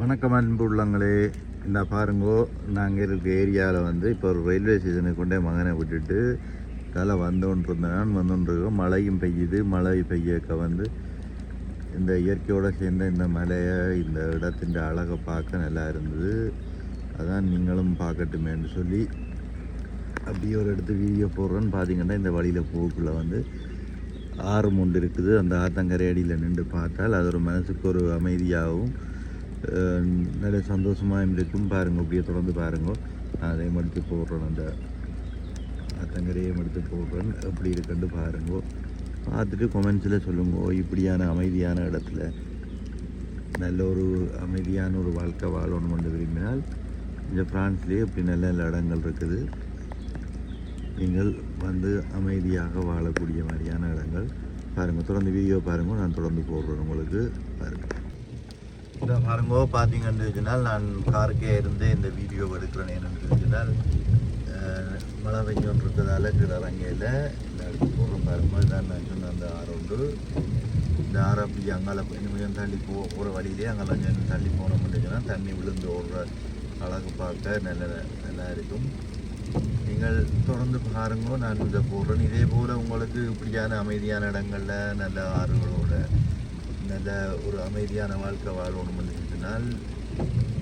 வணக்கம் அன்பு உள்ளங்களே. இந்த பாருங்கோ நாங்கள் இருக்க ஏரியாவில் வந்து இப்போ ஒரு ரயில்வே ஸ்டேஷனுக்கு கொண்டே மகனை விட்டுட்டு தலை வந்தோன்ட்டு இருந்தேன். வந்துகிட்டு மழையும் பெய்யுது. மழை பெய்யக்க வந்து இந்த இயற்கையோடு சேர்ந்த இந்த மலையை இந்த இடத்தின் அழகை பார்க்க நல்லா இருந்தது. அதான் நீங்களும் பார்க்கட்டுமேன்னு சொல்லி அப்படியே ஒரு இடத்து வீடியோ போடுறோன்னு பார்த்தீங்கன்னா இந்த வழியில் போக்குள்ளே வந்து ஆறு முண்டு இருக்குது. அந்த ஆத்தங்கரை அடியில் நின்று பார்த்தால் அது ஒரு மனசுக்கு ஒரு அமைதியாகவும் நல்ல சந்தோஷமாக இருக்கும் பாருங்கள் அப்படியே தொடர்ந்து பாருங்கள் நான் அதையும் எடுத்து போடுறேன் அந்த அத்தங்கரையும் எடுத்து போடுறேன் எப்படி இருக்குன்னு பாருங்க பார்த்துட்டு கொமெண்ட்ஸில் சொல்லுங்க இப்படியான அமைதியான இடத்துல நல்ல ஒரு அமைதியான ஒரு வாழ்க்கை வாழணும் என்று விரும்பினால் இந்த ஃப்ரான்ஸ்லேயே இப்படி நல்ல நல்ல இடங்கள் இருக்குது நீங்கள் வந்து அமைதியாக வாழக்கூடிய மாதிரியான இடங்கள் பாருங்கள் தொடர்ந்து வீடியோ பாருங்கள் நான் தொடர்ந்து போடுறேன் உங்களுக்கு பாருங்கள் இந்த பாருங்க பார்த்தீங்கன்னு சொன்னால் நான் காருக்கே இருந்து இந்த வீடியோ எடுக்கிறேன் என்னென்னு சொன்னால் மழை பெஞ்சோன் இருக்கிறதால கீழே இந்த இடத்துக்கு போகிற பாருங்க. இதான் நான் சொன்ன அந்த ஆறு உண்டு இந்த ஆறு அப்படி அங்கால கொஞ்சம் கொஞ்சம் தள்ளி போ போகிற வழியிலே அங்கெல்லாம் கொஞ்சம் தள்ளி போனோம் சொன்னால் தண்ணி விழுந்து ஓடுற அழகு பார்க்க நல்ல நல்லா இருக்கும். நீங்கள் தொடர்ந்து பாருங்க நான் இதை போடுறேன். இதே போல் உங்களுக்கு இப்படியான அமைதியான இடங்களில் நல்ல ஆறுகளோட நல்ல ஒரு அமைதியான வாழ்க்கை வாழணும்னு சொன்னால்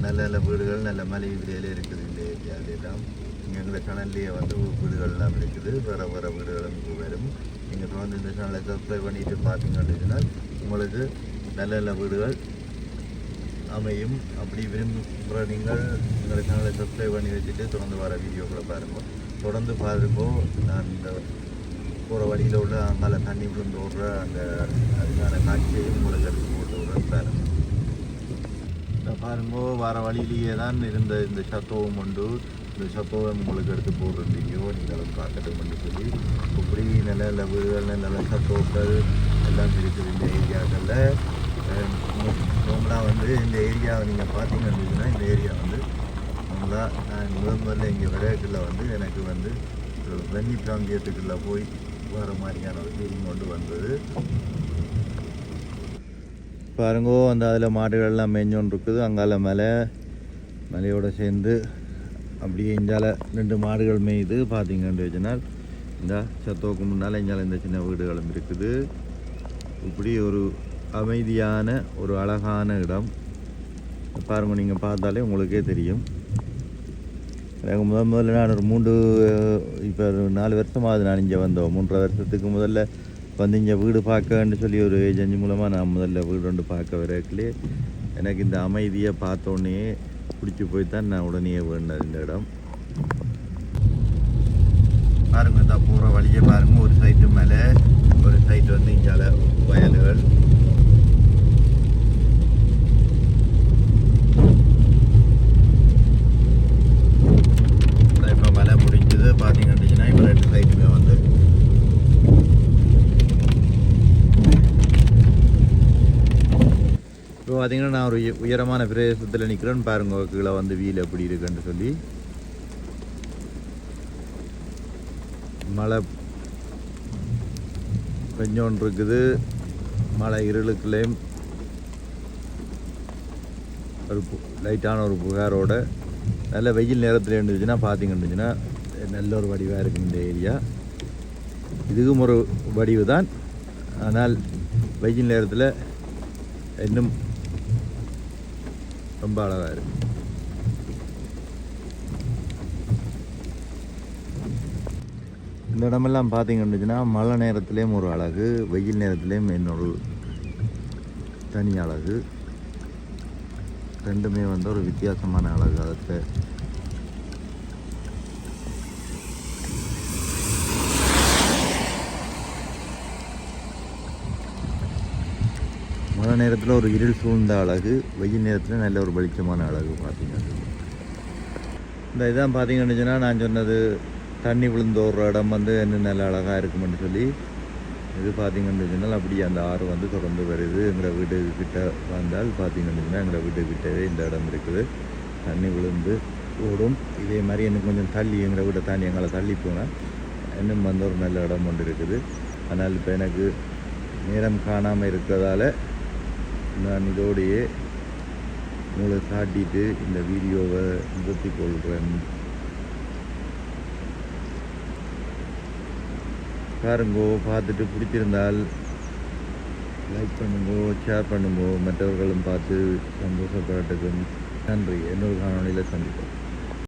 நல்ல நல்ல வீடுகள் நல்ல மலை விலையில இருக்குது இந்த ஏரியாவிலாம் இங்கே எங்களை கணல்லையே வந்து வீடுகள்லாம் இருக்குது. வேறு வர வீடுகளும் வரும். நீங்கள் தொடர்ந்து இந்த சேனலை சப்ஸ்கிரைப் பண்ணிட்டு பார்த்தீங்கன்னு சொன்னால் உங்களுக்கு நல்ல நல்ல வீடுகள் அமையும். அப்படி விரும்புகிற நீங்கள் எங்களை சேனலை சப்ஸ்கிரைப் பண்ணி வச்சுட்டு தொடர்ந்து வர வீடியோக்களை பாருங்கள் தொடர்ந்து பாருங்கோ. நான் இந்த போகிற வழியில் உள்ள அங்கால தண்ணி விழுந்து விடுற அந்த அதுக்கான காட்சியையும் உங்களுக்கு எடுத்து போட்டு விடுறேன் பாருங்கோ வர வழியிலேயே தான் இருந்த இந்த சத்துவம் உண்டு. இந்த சத்துவம் உங்களுக்கு எடுத்து போடுற வீடியோ. நீங்களும் பார்க்கட்டும்னு சொல்லி. இப்படி நல்ல நல்ல வீடுகள் நல்ல நல்ல சத்தோக்கள் எல்லாம் இருக்குது இந்த ஏரியாக்களில். நார்மலாக வந்து இந்த ஏரியாவை நீங்கள் பார்த்தீங்கன்னா இந்த ஏரியா வந்து நார்மலாக நான் முதல் முதல்ல இங்கே விளையாட்டில் வந்து எனக்கு வந்து வெண்ணி பிராந்தியத்துக்குள்ளே போய் வர மாதிரியான ஒரு ஃபீலிங் கொண்டு வந்தது. பாருங்கோ அந்த அதில் மாடுகள்லாம் மேஞ்சோன் இருக்குது. அங்கால மலை மலையோடு சேர்ந்து அப்படியே இந்தால ரெண்டு மாடுகள் மேயுது பார்த்தீங்கன்னு வச்சுனால். இந்த சத்தோக்கு முன்னால் இங்கால இந்த சின்ன வீடுகளும் இருக்குது. இப்படி ஒரு அமைதியான ஒரு அழகான இடம். பாருங்க நீங்கள் பார்த்தாலே உங்களுக்கே தெரியும். எனக்கு முதல் முதல்ல நான் ஒரு மூன்று இப்போ ஒரு நாலு வருஷமாகுது நான் இங்கே வந்தோம். மூன்றரை வருஷத்துக்கு முதல்ல வந்து இங்கே வீடு பார்க்கன்னு சொல்லி ஒரு ஏஜென்சி மூலமாக நான் முதல்ல வீடு ஒன்று பார்க்க வரக்குள்ளே எனக்கு இந்த அமைதியை பார்த்தோன்னே பிடிச்சி போய் தான் நான் உடனே வேண்டது இந்த இடம். பாருங்க இந்த போகிற வழியை பாருங்க ஒரு சைட்டு மேலே ஒரு சைடு வந்து இங்கால வயல்கள் இப்போ மழை முடிஞ்சது பார்த்தீங்கன்னா இப்போ ரெண்டு சைட்டுமே வந்து இப்போ பார்த்தீங்கன்னா நான் ஒரு உயரமான பிரதேசத்தில் நிற்கிறேன்னு பாருங்க கீழே வந்து வீல் எப்படி இருக்குன்னு சொல்லி. மழை பெஞ்சோன் இருக்குது. மழை இருளுக்குள்ளேயும் ஒரு லைட்டான ஒரு புகாரோட. நல்ல வெயில் நேரத்தில் இருந்துச்சுன்னா பார்த்தீங்கன்னுச்சுன்னா நல்ல ஒரு வடிவாக இருக்குது இந்த ஏரியா. இதுவும் ஒரு வடிவு தான் ஆனால் வெயில் நேரத்தில் இன்னும் ரொம்ப அழகாக இருக்கு. இந்த இடமெல்லாம் பார்த்தீங்கன்னுச்சுன்னா மழை நேரத்துலேயும் ஒரு அழகு வெயில் நேரத்துலேயும் இன்னொரு தனி அழகு. ரெண்டுமே வந்து ஒரு வித்தியாசமான அழகு அதை மழை நேரத்தில் ஒரு இருள் சூழ்ந்த அழகு வெயில் நேரத்தில் நல்ல ஒரு வெளிச்சமான அழகு பார்த்தீங்கன்னா இந்த இதான் பார்த்தீங்கன்னு சொன்னால் நான் சொன்னது தண்ணி விழுந்த ஒரு இடம் வந்து இன்னும் நல்ல அழகாக இருக்கும்னு சொல்லி இது பார்த்தீங்கன்னு சொன்னால் அப்படியே அந்த ஆறு வந்து தொடர்ந்து வருது. எங்களை வீடு கிட்ட வந்தால் பார்த்தீங்கன்னு சொன்னால் எங்களோட வீட்டு கிட்டவே இந்த இடம் இருக்குது. தண்ணி விழுந்து ஓடும். இதே மாதிரி எனக்கு கொஞ்சம் தள்ளி எங்களை வீட்டை தாண்டி எங்களை தள்ளி போனால் இன்னும் வந்து ஒரு நல்ல இடம் ஒன்று இருக்குது. ஆனால் இப்போ எனக்கு நேரம் காணாமல் இருக்கிறதால நான் இதோடையே உங்களை காட்டிட்டு இந்த வீடியோவை நிறுத்தி கொள்கிறேன். பாருங்கோ பார்த்துட்டு பிடிச்சிருந்தால் லைக் பண்ணுங்கோ ஷேர் பண்ணுங்கோ. மற்றவர்களும் பார்த்து சந்தோஷப்படட்டுக்கும் நன்றி. இன்னொரு காணொலியில் சந்திப்போம்.